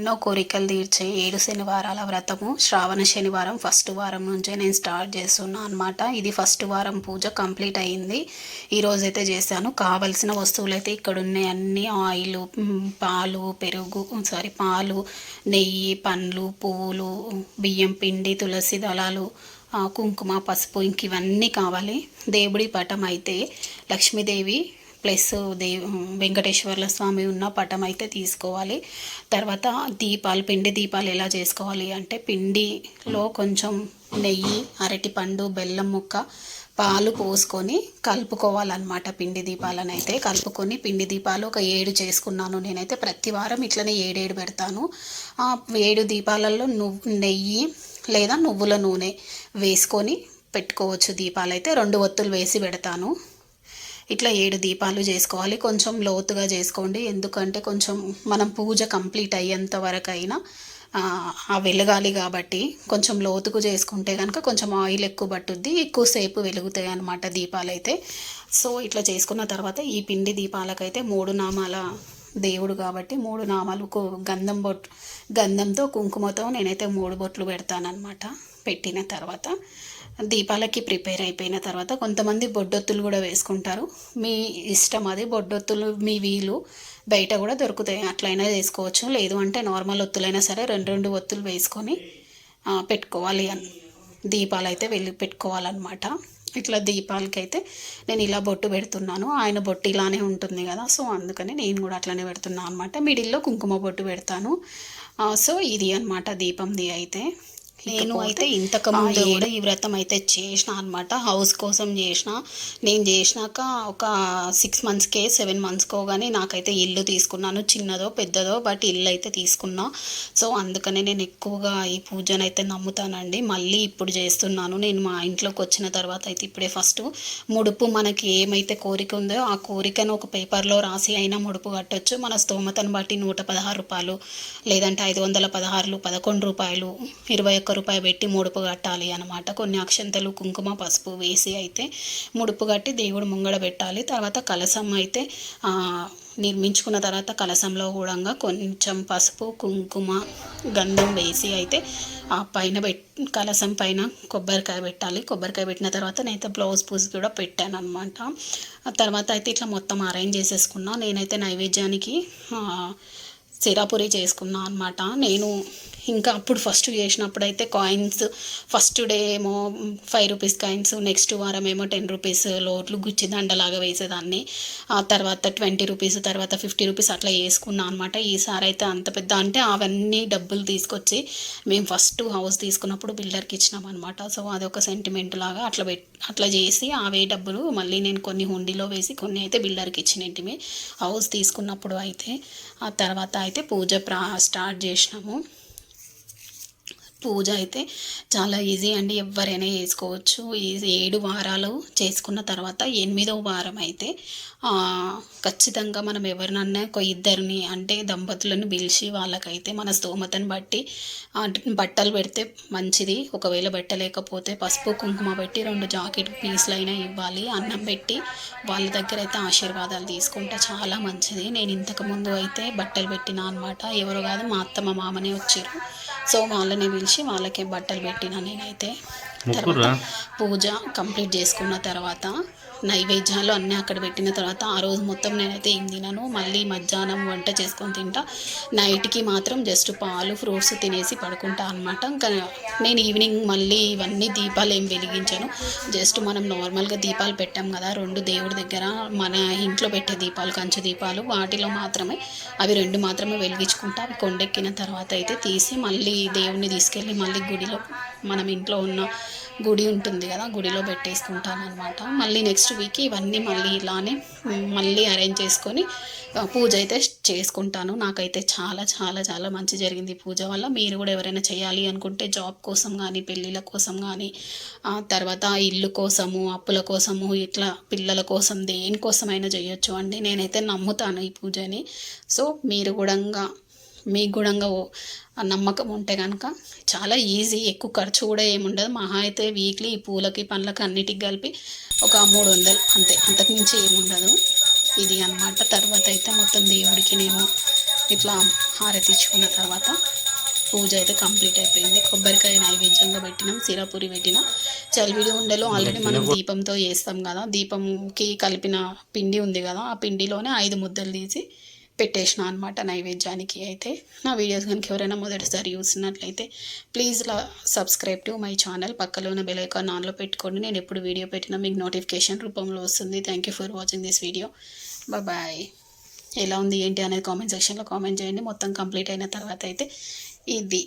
ఎన్నో కోరికలు తీర్చే ఏడు శనివారాల వ్రతము. శ్రావణ శనివారం ఫస్ట్ వారం నుంచే నేను స్టార్ట్ చేస్తున్నా అనమాట ఇది ఫస్ట్ వారం పూజ కంప్లీట్ అయ్యింది ఈరోజు అయితే చేశాను. కావలసిన వస్తువులు అయితే ఇక్కడ ఉన్నాయి అన్ని ఆయిల్ పాలు పెరుగు సారీ పాలు నెయ్యి పండ్లు పువ్వులు బియ్యం పిండి తులసి దళాలు కుంకుమ పసుపు ఇంక ఇవన్నీ కావాలి. దేవుడి పటం అయితే లక్ష్మీదేవి ప్లస్ దే వెంకటేశ్వర్ల స్వామి ఉన్న పటం అయితే తీసుకోవాలి. తర్వాత దీపాలు పిండి దీపాలు ఎలా చేసుకోవాలి అంటే పిండిలో కొంచెం నెయ్యి అరటిపండు బెల్లం ముక్క పాలు పోసుకొని కలుపుకోవాలన్నమాట పిండి దీపాలను అయితే కలుపుకొని పిండి దీపాలు ఒక ఏడు చేసుకున్నాను నేనైతే. ప్రతి వారం ఇట్లనే ఏడేడు పెడతాను. ఆ ఏడు దీపాలలో నువ్వు నెయ్యి లేదా నువ్వుల నూనె వేసుకొని పెట్టుకోవచ్చు దీపాలు అయితే రెండు ఒత్తులు వేసి పెడతాను. ఇట్లా ఏడు దీపాలు చేసుకోవాలి. కొంచెం లోతుగా చేసుకోండి. ఎందుకంటే కొంచెం మనం పూజ కంప్లీట్ అయ్యేంత వరకు అయినా ఆ, వెలగాలి కాబట్టి కొంచెం లోతుకు చేసుకుంటే కనుక కొంచెం ఆయిల్ ఎక్కువ పట్టుద్ది. ఎక్కువసేపు వెలుగుతాయి అన్నమాట దీపాలు అయితే సో ఇట్లా చేసుకున్న తర్వాత ఈ పిండి దీపాలకైతే మూడు నామాల దేవుడు కాబట్టి మూడు నామాలు గంధం బొట్ గంధంతో కుంకుమతో నేనైతే మూడు బొట్లు పెడతానమాట పెట్టిన తర్వాత దీపాలకి ప్రిపేర్ అయిపోయిన తర్వాత కొంతమంది బొడ్డొత్తులు కూడా వేసుకుంటారు. మీ ఇష్టం అది బొడ్డొత్తులు మీ వీలు బయట కూడా దొరుకుతాయి. అట్లయినా చేసుకోవచ్చు లేదు అంటే నార్మల్ ఒత్తులైనా సరే రెండు రెండు ఒత్తులు వేసుకొని పెట్టుకోవాలి. అని దీపాలు అయితే వెళ్ళి పెట్టుకోవాలన్నమాట. ఇట్లా దీపాలకైతే నేను ఇలా బొట్టు పెడుతున్నాను. ఆయన బొట్టు ఇలానే ఉంటుంది కదా. సో అందుకని నేను కూడా అట్లనే పెడుతున్నాను అనమాట మిడిల్లో కుంకుమ బొట్టు పెడతాను. సో ఇది అనమాట దీపంది అయితే. నేను అయితే ఇంతకు ముందు కూడా ఈ వ్రతం అయితే చేసిన అనమాట హౌస్ కోసం చేసిన. నేను చేసినాక ఒక సిక్స్ మంత్స్కే సెవెన్ మంత్స్కో కానీ నాకైతే ఇల్లు తీసుకున్నాను. చిన్నదో పెద్దదో బట్ ఇల్లు అయితే తీసుకున్నా. సో అందుకనే నేను ఎక్కువగా ఈ పూజను అయితే నమ్ముతానండి. మళ్ళీ ఇప్పుడు చేస్తున్నాను. నేను మా ఇంట్లోకి వచ్చిన తర్వాత అయితే ఇప్పుడే ఫస్ట్ ముడుపు మనకి ఏమైతే కోరిక ఉందో ఆ కోరికను ఒక పేపర్లో రాసి అయినా ముడుపు కట్టొచ్చు. మన స్తోమతను బట్టి నూట పదహారు రూపాయలు లేదంటే ఐదు వందల పదహారులు పదకొండు రూపాయలు ఇరవై ఒక్క రూపాయి పెట్టి ముడుపు కట్టాలి అనమాట కొన్ని అక్షంతలు కుంకుమ పసుపు వేసి అయితే ముడుపు కట్టి దేవుడు ముంగడ పెట్టాలి. తర్వాత కలసం అయితే నిర్మించుకున్న తర్వాత కలసంలో కూడా కొంచెం పసుపు కుంకుమ గంధం వేసి అయితే ఆ పైన పెట్ కలసం పైన కొబ్బరికాయ పెట్టాలి. కొబ్బరికాయ పెట్టిన తర్వాత నేనైతే బ్లౌజ్ పూస్ కూడా పెట్టాను అనమాట తర్వాత అయితే ఇట్లా మొత్తం అరేంజ్ చేసేసుకున్నా. నేనైతే నైవేద్యానికి సిరాపురి చేసుకున్నా అనమాట నేను ఇంకా అప్పుడు ఫస్ట్ చేసినప్పుడు అయితే కాయిన్స్ ఫస్ట్ డే ఏమో ఫైవ్ రూపీస్ కాయిన్స్ నెక్స్ట్ వారం ఏమో టెన్ రూపీస్ లోట్లు గుచ్చి దండలాగా వేసేదాన్ని. ఆ తర్వాత ట్వంటీ రూపీస్ తర్వాత ఫిఫ్టీ రూపీస్ అట్లా వేసుకున్నాను అనమాట ఈసారి అయితే అంత పెద్ద అంటే అవన్నీ డబ్బులు తీసుకొచ్చి మేము ఫస్ట్ హౌస్ తీసుకున్నప్పుడు బిల్డర్కి ఇచ్చినాం అనమాట సో అదొక సెంటిమెంట్ లాగా అట్లా పెట్ అట్లా చేసి అవే డబ్బులు మళ్ళీ నేను కొన్ని హుండీలో వేసి కొన్ని అయితే బిల్డర్కి ఇచ్చినట్టువి హౌస్ తీసుకున్నప్పుడు అయితే ఆ తర్వాత అయితే పూజ ప్రా స్టార్ట్ చేసినాము. పూజ అయితే చాలా ఈజీ అండి. ఎవరైనా చేసుకోవచ్చు. ఈ ఏడు వారాలు చేసుకున్న తర్వాత ఎనిమిదో వారం అయితే ఖచ్చితంగా మనం ఎవరినన్నా ఒక ఇద్దరిని అంటే దంపతులను పిలిచి వాళ్ళకైతే మన స్తోమతను బట్టి బట్టలు పెడితే మంచిది. ఒకవేళ పెట్టలేకపోతే పసుపు కుంకుమ పెట్టి రెండు జాకెట్ పీసులు అయినా ఇవ్వాలి. అన్నం పెట్టి వాళ్ళ దగ్గర అయితే ఆశీర్వాదాలు తీసుకుంటే చాలా మంచిది. నేను ఇంతకుముందు అయితే బట్టలు పెట్టినా అనమాట ఎవరు కాదు మా అత్త మా మామనే వచ్చారు. సో వాళ్ళని పిలిచి వాళ్ళకే బట్టలు పెట్టిన నేనైతే. తర్వాత పూజ కంప్లీట్ చేసుకున్న తర్వాత నైవేద్యాలు అన్నీ అక్కడ పెట్టిన తర్వాత ఆ రోజు మొత్తం నేనైతే ఏం తినను. మళ్ళీ మధ్యాహ్నం వంట చేసుకొని తింటా. నైట్కి మాత్రం జస్ట్ పాలు ఫ్రూట్స్ తినేసి పడుకుంటా అనమాట ఇంకా నేను ఈవినింగ్ మళ్ళీ ఇవన్నీ దీపాలు ఏం వెలిగించాను. జస్ట్ మనం నార్మల్గా దీపాలు పెట్టాం కదా రెండు దేవుడి దగ్గర మన ఇంట్లో పెట్టే దీపాలు కంచు దీపాలు వాటిలో మాత్రమే అవి రెండు మాత్రమే వెలిగించుకుంటా. అవి కొండెక్కిన తర్వాత అయితే తీసి మళ్ళీ దేవుడిని తీసుకెళ్ళి మళ్ళీ గుడిలో మనం ఇంట్లో ఉన్న గుడి ఉంటుంది కదా గుడిలో పెట్టేసుకుంటాను అనమాట మళ్ళీ నెక్స్ట్ వీక్ ఇవన్నీ మళ్ళీ ఇలానే మళ్ళీ అరేంజ్ చేసుకొని పూజ అయితే చేసుకుంటాను. నాకైతే చాలా చాలా చాలా మంచి జరిగింది పూజ వల్ల. మీరు కూడా ఎవరైనా చేయాలి అనుకుంటే జాబ్ కోసం కానీ పెళ్ళిళ్ళ కోసం కానీ ఆ తర్వాత ఇల్లు కోసము అప్పుల కోసము ఇట్లా పిల్లల కోసం దేనికోసమైనా చేయొచ్చు అండి. నేనైతే నమ్ముతాను ఈ పూజని. సో మీరు కూడా మీకు కూడా నమ్మకం ఉంటే కనుక చాలా ఈజీ ఎక్కువ ఖర్చు కూడా ఏముండదు మహా అయితే వీక్లీ ఈ పూలకి పండ్లకి అన్నిటికి కలిపి ఒక మూడు వందలు అంతే. అంతకుమించి ఏముండదు ఇది అన్నమాట. తర్వాత అయితే మొత్తం దేవుడికి నేను ఇట్లా హారతి ఇచ్చుకున్న తర్వాత పూజ అయితే కంప్లీట్ అయిపోయింది. కొబ్బరికాయ నైవేద్యంగా పెట్టినాం సిరాపూరి పెట్టిన. చలివిడి ఉండలు ఆల్రెడీ మనం దీపంతో చేస్తాం కదా. దీపంకి కలిపిన పిండి ఉంది కదా ఆ పిండిలోనే ఐదు ముద్దలు తీసి పెట్టేసిన అనమాట నైవేద్యానికి అయితే. నా వీడియోస్ కనుక ఎవరైనా మొదటిసారి చూసినట్లయితే ప్లీజ్ లా సబ్స్క్రైబ్ టు మై ఛానల్ పక్కలో ఉన్న బెల్ ఐకాన్ ఆన్లో పెట్టుకోండి. నేను ఎప్పుడు వీడియో పెట్టినా మీకు నోటిఫికేషన్ రూపంలో వస్తుంది. Thank you for watching this video bye ఎలా ఉంది ఏంటి అనేది కామెంట్ సెక్షన్లో కామెంట్ చేయండి. మొత్తం కంప్లీట్ అయిన తర్వాత అయితే ఇది.